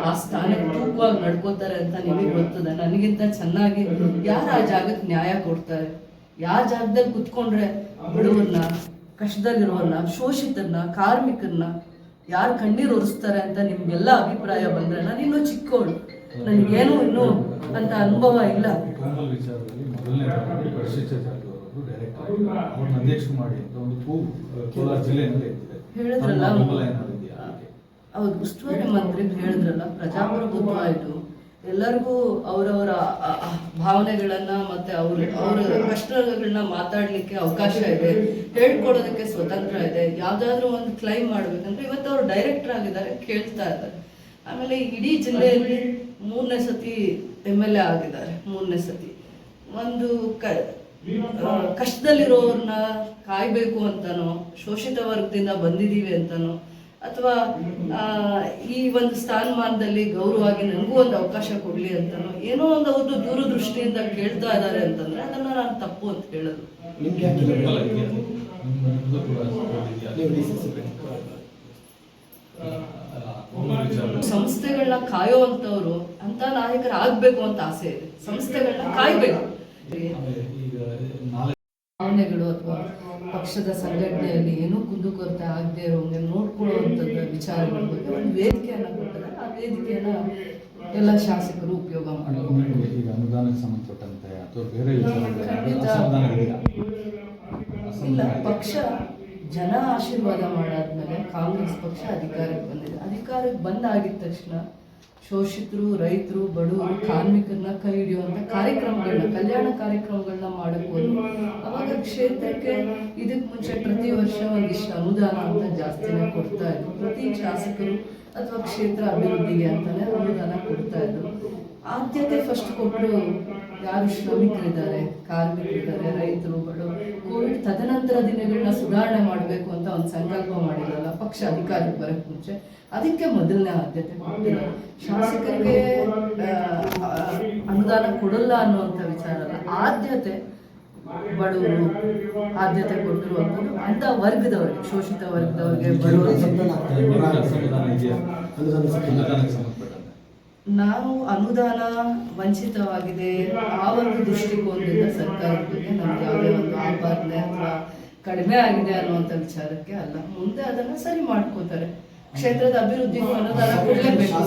ಆ ಸ್ಥಾನಕ್ಕೆ ತೂಕವಾಗಿ ನಡ್ಕೋತಾರೆ ಅಂತ ನಿಮಗೆ ಗೊತ್ತದ? ನನಗಿಂತ ಚೆನ್ನಾಗಿ ಯಾರು ಆ ಜಾಗಕ್ಕೆ ನ್ಯಾಯ ಕೊಡ್ತಾರೆ? ಯಾವ ಜಾಗದಲ್ಲಿ ಕುತ್ಕೊಂಡ್ರೆ ಬಡವನ್ನ ಕಷ್ಟದಲ್ಲಿರೋನ್ನ ಶೋಷಿತರನ್ನ ಕಾರ್ಮಿಕರನ್ನ ಯಾರು ಕಣ್ಣೀರು ಒರೆಸ್ತಾರೆ ಅಂತ ನಿಮ್ಗೆಲ್ಲ ಅಭಿಪ್ರಾಯ ಬಂದ್ರೆ ನಾನು ಇನ್ನೂ ಚಿಕ್ಕವಳು ನನಗೇನು ಇನ್ನೂ ಅಂತ ಅನುಭವ ಇಲ್ಲ. ಹೇಳಿದ್ರಲ್ಲ ಹೌದು, ಉಸ್ತುವಾರಿ ಮಂತ್ರಿ ಹೇಳಿದ್ರಲ್ಲ, ಪ್ರಜಾಪ್ರಭುತ್ವ ಆಯ್ತು. ಎಲ್ಲರಿಗೂ ಅವರವರ ಭಾವನೆಗಳನ್ನ ಮತ್ತೆ ಅವ್ರ, ಅವರ ಕಷ್ಟಗಳನ್ನ ಮಾತಾಡ್ಲಿಕ್ಕೆ ಅವಕಾಶ ಇದೆ. ಹೇಳ್ಕೊಡೋದಕ್ಕೆ ಸ್ವತಂತ್ರ ಇದೆ. ಯಾವ್ದಾದ್ರು ಒಂದು ಕ್ಲೈಮ್ ಮಾಡ್ಬೇಕಂದ್ರೆ ಇವತ್ತು ಅವ್ರು ಡೈರೆಕ್ಟರ್ ಆಗಿದ್ದಾರೆ, ಕೇಳ್ತಾ ಇದ್ದಾರೆ. ಆಮೇಲೆ ಇಡೀ ಜಿಲ್ಲೆಯಲ್ಲಿ ಮೂರನೇ ಸತಿ ಎಂ ಎಲ್ ಎ ಆಗಿದ್ದಾರೆ, ಮೂರನೇ ಸತಿ. ಒಂದು ಕ ಕಷ್ಟದಲ್ಲಿರೋರನ್ನ ಕಷ್ಟದಲ್ಲಿರೋರ್ನ ಕಾಯ್ಬೇಕು ಅಂತನೋ, ಶೋಷಿತ ವರ್ಗದಿಂದ ಬಂದಿದ್ದೀವಿ ಅಂತನೋ ಅಥವಾ ಆ, ಈ ಒಂದು ಸ್ಥಾನಮಾನದಲ್ಲಿ ಗೌರವವಾಗಿ ನನಗೂ ಒಂದು ಅವಕಾಶ ಕೊಡಲಿ ಅಂತನೋ ಏನೋ ಒಂದು ಅವ್ರದ್ದು ದೂರದೃಷ್ಟಿಯಿಂದ ಕೇಳ್ತಾ ಇದ್ದಾರೆ ಅಂತಂದ್ರೆ ಅದನ್ನ ನಾನು ತಪ್ಪು ಅಂತ ಹೇಳೋದು. ಸಂಸ್ಥೆಗಳನ್ನ ಕಾಯೋ ಅಂತವ್ರು ಅಂತ ನಾಯಕರಾಗ್ಬೇಕು ಅಂತ ಆಸೆ ಇದೆ. ಸಂಸ್ಥೆಗಳನ್ನ ಕಾಯ್ಬೇಕು. ಭಾವನೆಗಳು ಅಥವಾ ಪಕ್ಷದ ಸಂಘಟನೆಯಲ್ಲಿ ಏನೂ ಕುಂದುಕೊರತೆ ಆಗದೆ ಇರೋಂಗೆ ನೋಡ್ಕೊಳ್ಳುವಂಥದ್ದು ವಿಚಾರಗಳ ಬಗ್ಗೆ ಒಂದು ವೇದಿಕೆಯನ್ನು ಕೊಡ್ತಾರೆ. ಆ ವೇದಿಕೆಯನ್ನ ಎಲ್ಲ ಶಾಸಕರು ಉಪಯೋಗ ಮಾಡಬೇಕು ನಿಮ್ಗೆ ಈಗ ಅನುದಾನಕ್ಕೆ ಸಂಬಂಧಪಟ್ಟಂತೆ ಅಥವಾ ಬೇರೆ ವಿಚಾರಗಳಲ್ಲಿ ಖಂಡಿತ. ಇಲ್ಲ ಪಕ್ಷ ಜನ ಆಶೀರ್ವಾದ ಮಾಡಾದ್ಮೇಲೆ ಕಾಂಗ್ರೆಸ್ ಪಕ್ಷ ಅಧಿಕಾರಕ್ಕೆ ಬಂದಿದೆ. ಅಧಿಕಾರಕ್ಕೆ ಬಂದಾಗಿದ್ದ ತಕ್ಷಣ ಶೋಷಿತರು ರೈತರು ಬಡವರು ಕಾರ್ಮಿಕರನ್ನ ಕೈ ಹಿಡಿಯುವಂತ ಕಾರ್ಯಕ್ರಮಗಳನ್ನ ಕಲ್ಯಾಣ ಕಾರ್ಯಕ್ರಮಗಳನ್ನ ಮಾಡಕ್ ಹೋದ್ರು ಅವಾಗ ಕ್ಷೇತ್ರಕ್ಕೆ ಇದಕ್ಕೆ ಮುಂಚೆ ಪ್ರತಿ ವರ್ಷ ಒಂದಿಷ್ಟು ಅನುದಾನ ಅಂತ ಜಾಸ್ತಿನೇ ಕೊಡ್ತಾ ಇದ್ರು. ಪ್ರತಿ ಶಾಸಕರು ಅಥವಾ ಕ್ಷೇತ್ರ ಅಭಿವೃದ್ಧಿಗೆ ಅಂತಾನೆ ಅನುದಾನ ಕೊಡ್ತಾ ಇದ್ರು. ಆದ್ಯತೆ ಫಸ್ಟ್ ಕೊಟ್ಟರು ಯಾರು ಶ್ರಮಿಕರಿದ್ದಾರೆ, ಕಾರ್ಮಿಕರಿದ್ದಾರೆ, ರೈತರು, ಬಡವರು. ಕೋವಿಡ್ ತದನಂತರ ದಿನಗಳನ್ನ ಸುಧಾರಣೆ ಮಾಡಬೇಕು ಅಂತ ಒಂದು ಸಂಕಲ್ಪ ಮಾಡಿರಲ್ಲ ಪಕ್ಷ ಅಧಿಕಾರಕ್ಕೆ ಬರಕ್ಕೆ ಮುಂಚೆ. ಅದಕ್ಕೆ ಮೊದಲನೇ ಆದ್ಯತೆ ಕೊಟ್ಟಿಲ್ಲ. ಶಾಸಕರಿಗೆ ಅನುದಾನ ಕೊಡಲ್ಲ ಅನ್ನುವಂಥ ವಿಚಾರ ಅಲ್ಲ. ಆದ್ಯತೆ ಬಡವರು ಆದ್ಯತೆ ಕೊಟ್ಟರು ಅಂತ ವರ್ಗದವರಿಗೆ ಶೋಷಿತ ವರ್ಗದವ್ರಿಗೆ. ನಾವು ಅನುದಾನ ವಂಚಿತವಾಗಿದೆ ಆ ಒಂದು ದೃಷ್ಟಿಕೋನದಿಂದ ಸರ್ಕಾರದ ಬಗ್ಗೆ ನಮ್ಗೆ ಯಾವುದೇ ಒಂದು ಆಪಾದನೆ ಅಥವಾ ಕಡಿಮೆ ಆಗಿದೆ ಅನ್ನುವಂಥ ವಿಚಾರಕ್ಕೆ ಅಲ್ಲ. ಮುಂದೆ ಅದನ್ನು ಸರಿ ಮಾಡ್ಕೋತಾರೆ. ಕ್ಷೇತ್ರದ ಅಭಿವೃದ್ಧಿಗೂ ಅನುದಾನ ಕೊಡಲೇಬೇಕು.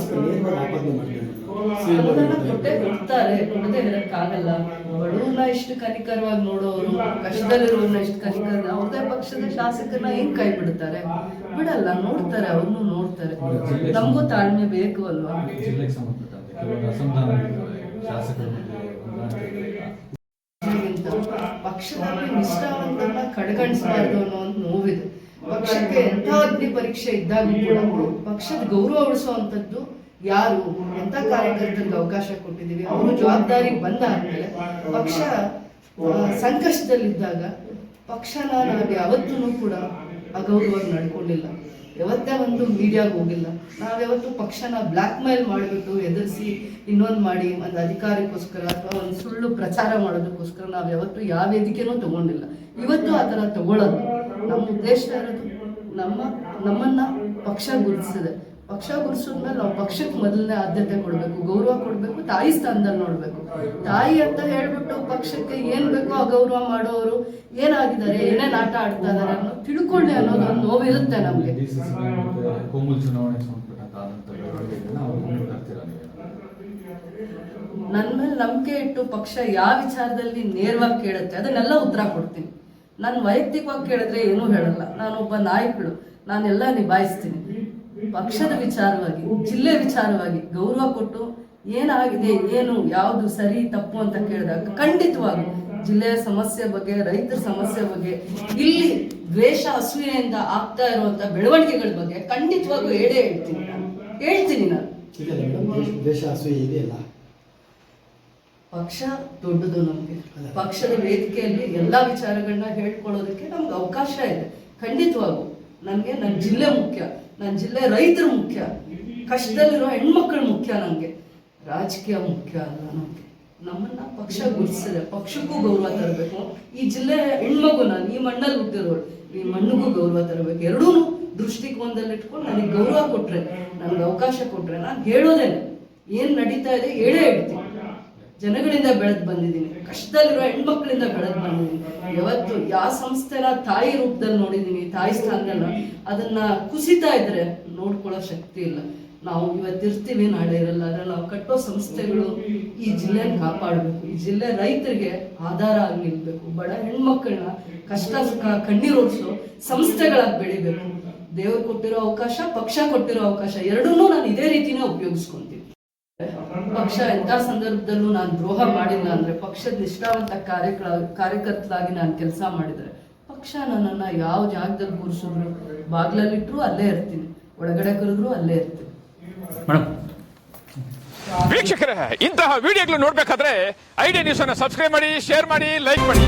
ಅನುದಾನ ಕೊಟ್ಟೆ ಕೊಡ್ತಾರೆ ಕೊಡದೆ ಇರಕ್ಕಾಗಲ್ಲ ಬಡವ್ರನ್ನ ಇಷ್ಟು ಕನಿಕರವಾಗಿ ನೋಡೋರು ಕಷ್ಟದಲ್ಲಿರೋರ್ನ ಇಷ್ಟು ಕನಿಕರ ಅವ್ರದೇ ಪಕ್ಷದ ಶಾಸಕರನ್ನ ಹೆಂಗ್ ಕೈ ಬಿಡ್ತಾರೆ? ಬಿಡಲ್ಲ ನೋಡ್ತಾರೆ ಅವ್ರನ್ನು ನೋಡ್ತಾರೆ. ನಮಗೂ ತಾಳ್ಮೆ ಬೇಕು ಅಲ್ವಾ? ಪಕ್ಷದಲ್ಲಿ ನಿಷ್ಠಾವಂತರನ್ನ ಕಡೆಗಣಿಸಬಾರ್ದು ಅನ್ನೋ ಒಂದು ನೋವಿದೆ. ಪಕ್ಷಕ್ಕೆ ಎಂಥ ಅಗ್ನಿ ಪರೀಕ್ಷೆ ಇದ್ದಾಗ ಕೂಡ ಪಕ್ಷದ ಗೌರವ ಉಳಿಸುವಂಥದ್ದು ಯಾರು? ಎಂತ ಕಾರ್ಯಕರ್ತರಿಗೆ ಅವಕಾಶ ಕೊಟ್ಟಿದ್ದೀವಿ? ಅವರು ಜವಾಬ್ದಾರಿ ಬಂದಾದ್ಮೇಲೆ ಪಕ್ಷ ಆ, ಸಂಕಷ್ಟದಲ್ಲಿದ್ದಾಗ ಪಕ್ಷನ ನಾವು ಯಾವತ್ತೂ ಕೂಡ ಅಗೌರವಾಗಿ ನಡ್ಕೊಂಡಿಲ್ಲ. ಯಾವತ್ತೇ ಒಂದು ಮೀಡಿಯಾಗೆ ಹೋಗಿಲ್ಲ. ನಾವ್ಯಾವತ್ತು ಪಕ್ಷನ ಬ್ಲ್ಯಾಕ್ ಮೇಲ್ ಮಾಡಿಬಿಟ್ಟು ಎದುರಿಸಿ ಇನ್ನೊಂದು ಮಾಡಿ ಒಂದು ಅಧಿಕಾರಕ್ಕೋಸ್ಕರ ಅಥವಾ ಒಂದು ಸುಳ್ಳು ಪ್ರಚಾರ ಮಾಡೋದಕ್ಕೋಸ್ಕರ ನಾವು ಯಾವತ್ತು ಯಾವ ವೇದಿಕೆನೂ ತಗೊಂಡಿಲ್ಲ. ಇವತ್ತು ಆ ಥರ ತಗೊಳ್ಳೋದು ನಮ್ಮ ಉದ್ದೇಶ ಇರೋದು ನಮ್ಮ ನಮ್ಮನ್ನ ಪಕ್ಷ ಗುರುತಿಸಿದೆ ಪಕ್ಷ ಗುರುಸಿದ್ಮೇಲೆ ನಾವು ಪಕ್ಷಕ್ಕೆ ಮೊದಲನೇ ಆದ್ಯತೆ ಕೊಡಬೇಕು ಗೌರವ ಕೊಡಬೇಕು ತಾಯಿ ಸ್ಥಾನದಲ್ಲಿ ನೋಡಬೇಕು. ತಾಯಿ ಅಂತ ಹೇಳ್ಬಿಟ್ಟು ಪಕ್ಷಕ್ಕೆ ಏನ್ ಬೇಕೋ ಅಗೌರವ ಮಾಡೋರು ಏನಾಗಿದ್ದಾರೆ ಏನೇನ್ ಆಟ ಆಡ್ತಾ ಇದಾರೆ ಅನ್ನೋ ತಿಳ್ಕೊಳ್ಳಿ ಅನ್ನೋದು ಒಂದು ನೋವಿರುತ್ತೆ ನಮ್ಗೆ. ನನ್ನ ಮೇಲೆ ನಂಬಿಕೆ ಇಟ್ಟು ಪಕ್ಷ ಯಾವ ವಿಚಾರದಲ್ಲಿ ನೇರವಾಗಿ ಕೇಳುತ್ತೆ ಅದನ್ನೆಲ್ಲ ಉತ್ತರ ಕೊಡ್ತೀನಿ. ನಾನು ವೈಯಕ್ತಿಕವಾಗಿ ಕೇಳಿದ್ರೆ ಏನೂ ಹೇಳಲ್ಲ. ನಾನೊಬ್ಬ ನಾಯಕಳು. ನಾನೆಲ್ಲ ನಿಭಾಯಿಸ್ತೀನಿ. ಪಕ್ಷದ ವಿಚಾರವಾಗಿ, ಜಿಲ್ಲೆ ವಿಚಾರವಾಗಿ ಗೌರವ ಕೊಟ್ಟು ಏನಾಗಿದೆ, ಏನು, ಯಾವುದು ಸರಿ, ತಪ್ಪು ಅಂತ ಕೇಳಿದಾಗ ಖಂಡಿತವಾಗಿ ಜಿಲ್ಲೆಯ ಸಮಸ್ಯೆ ಬಗ್ಗೆ, ರೈತರ ಸಮಸ್ಯೆ ಬಗ್ಗೆ, ಇಲ್ಲಿ ದ್ವೇಷ, ಅಸೂಯೆಯಿಂದ ಆಗ್ತಾ ಇರುವಂತ ಬೆಳವಣಿಗೆಗಳ ಬಗ್ಗೆ ಖಂಡಿತವಾಗೂ ಹೇಳೇ ಹೇಳ್ತೀನಿ ಹೇಳ್ತೀನಿ ನಾನು. ದ್ವೇಷ, ಅಸೂಯೆ ಇದೆಯಲ್ಲ? ಪಕ್ಷ ದೊಡ್ಡದು ನಮಗೆ. ಪಕ್ಷದ ವೇದಿಕೆಯಲ್ಲಿ ಎಲ್ಲ ವಿಚಾರಗಳನ್ನ ಹೇಳ್ಕೊಳ್ಳೋದಕ್ಕೆ ನಮ್ಗೆ ಅವಕಾಶ ಇದೆ. ಖಂಡಿತವಾಗೂ. ನನಗೆ ನನ್ನ ಜಿಲ್ಲೆ ಮುಖ್ಯ. ನನ್ನ ಜಿಲ್ಲೆ ರೈತರು ಮುಖ್ಯ. ಕಷ್ಟದಲ್ಲಿರೋ ಹೆಣ್ಮಕ್ಳು ಮುಖ್ಯ ನನಗೆ. ರಾಜಕೀಯ ಮುಖ್ಯ ಅಲ್ಲ ನಮಗೆ. ನಮ್ಮನ್ನ ಪಕ್ಷ ಗುರುತಿಸಿದೆ. ಪಕ್ಷಕ್ಕೂ ಗೌರವ ತರಬೇಕು. ಈ ಜಿಲ್ಲೆ ಹೆಣ್ಮಗು ನಾನು ಈ ಮಣ್ಣಲ್ಲಿ ಹುಟ್ಟಿರೋಳು ಈ ಮಣ್ಣಿಗೂ ಗೌರವ ತರಬೇಕು. ಎರಡೂ ದೃಷ್ಟಿಕೋನದಲ್ಲಿ ಇಟ್ಕೊಂಡು ನನಗೆ ಗೌರವ ಕೊಟ್ರೆ ನನಗೆ ಅವಕಾಶ ಕೊಟ್ರೆ ನಾನು ಹೇಳೋದೇನೆ. ಏನ್ ನಡೀತಾ ಇದೆ ಹೇಳೇ ಹೇಳ್ತೀನಿ. ಜನಗಳಿಂದ ಬೆಳೆದು ಬಂದಿದ್ದೀನಿ. ಕಷ್ಟದಲ್ಲಿರೋ ಹೆಣ್ಮಕ್ಳಿಂದ ಬೆಳೆದು ಬಂದಿದ್ದೀನಿ. ಯಾವತ್ತು ಯಾವ ಸಂಸ್ಥೆನ ತಾಯಿ ರೂಪದಲ್ಲಿ ನೋಡಿದ್ದೀನಿ, ತಾಯಿ ಸ್ಥಾನದಲ್ಲ ಅದನ್ನ ಕುಸಿತಾ ಇದ್ರೆ ನೋಡ್ಕೊಳ್ಳೋ ಶಕ್ತಿ ಇಲ್ಲ. ನಾವು ಇವತ್ತಿರ್ತೀವಿ ನಾಳೆ ಇರಲ್ಲ. ಆದ್ರೆ ನಾವು ಕಟ್ಟೋ ಸಂಸ್ಥೆಗಳು ಈ ಜಿಲ್ಲೆನ ಕಾಪಾಡಬೇಕು. ಈ ಜಿಲ್ಲೆ ರೈತರಿಗೆ ಆಧಾರ ಆಗಿ ನಿಲ್ಬೇಕು ಬಡ ಹೆಣ್ಮಕ್ಳನ್ನ ಕಷ್ಟ ಸುಖ ಕಣ್ಣೀರೋಡ್ಸೋ ಸಂಸ್ಥೆಗಳಾಗಿ ಬೆಳಿಬೇಕು. ದೇವರು ಕೊಟ್ಟಿರೋ ಅವಕಾಶ, ಪಕ್ಷ ಕೊಟ್ಟಿರೋ ಅವಕಾಶ ಎರಡನ್ನೂ ನಾನು ಇದೇ ರೀತಿನೇ ಉಪಯೋಗಿಸ್ಕೊಂತೀನಿ. ಪಕ್ಷ ಎಂಥ ಸಂದರ್ಭದಲ್ಲೂ ನಾನು ದ್ರೋಹ ಮಾಡಿಲ್ಲ ಅಂದ್ರೆ ಪಕ್ಷದ ನಿಷ್ಠಾವಂತ ಕಾರ್ಯಕ್ರ ಕಾರ್ಯಕರ್ತರಾಗಿ ನಾನು ಕೆಲಸ ಮಾಡಿದ್ರೆ ಪಕ್ಷ ನನ್ನನ್ನ ಯಾವ ಜಾಗದಲ್ಲಿ ಕೂರಿಸಿದ್ರು ಬಾಗ್ಲಲ್ಲಿಟ್ಟರು ಅಲ್ಲೇ ಇರ್ತೀನಿ. ಒಳಗಡೆ ಕರೆದ್ರು ಅಲ್ಲೇ ಇರ್ತೀನಿ. ವೀಕ್ಷಕರೇ ಇಂತಹ ವಿಡಿಯೋಗಳು ನೋಡ್ಬೇಕಾದ್ರೆ ಐಡಿಯಾ ನ್ಯೂಸ್ ಅನ್ನು ಸಬ್ಸ್ಕ್ರೈಬ್ ಮಾಡಿ ಶೇರ್ ಮಾಡಿ ಲೈಕ್ ಮಾಡಿ.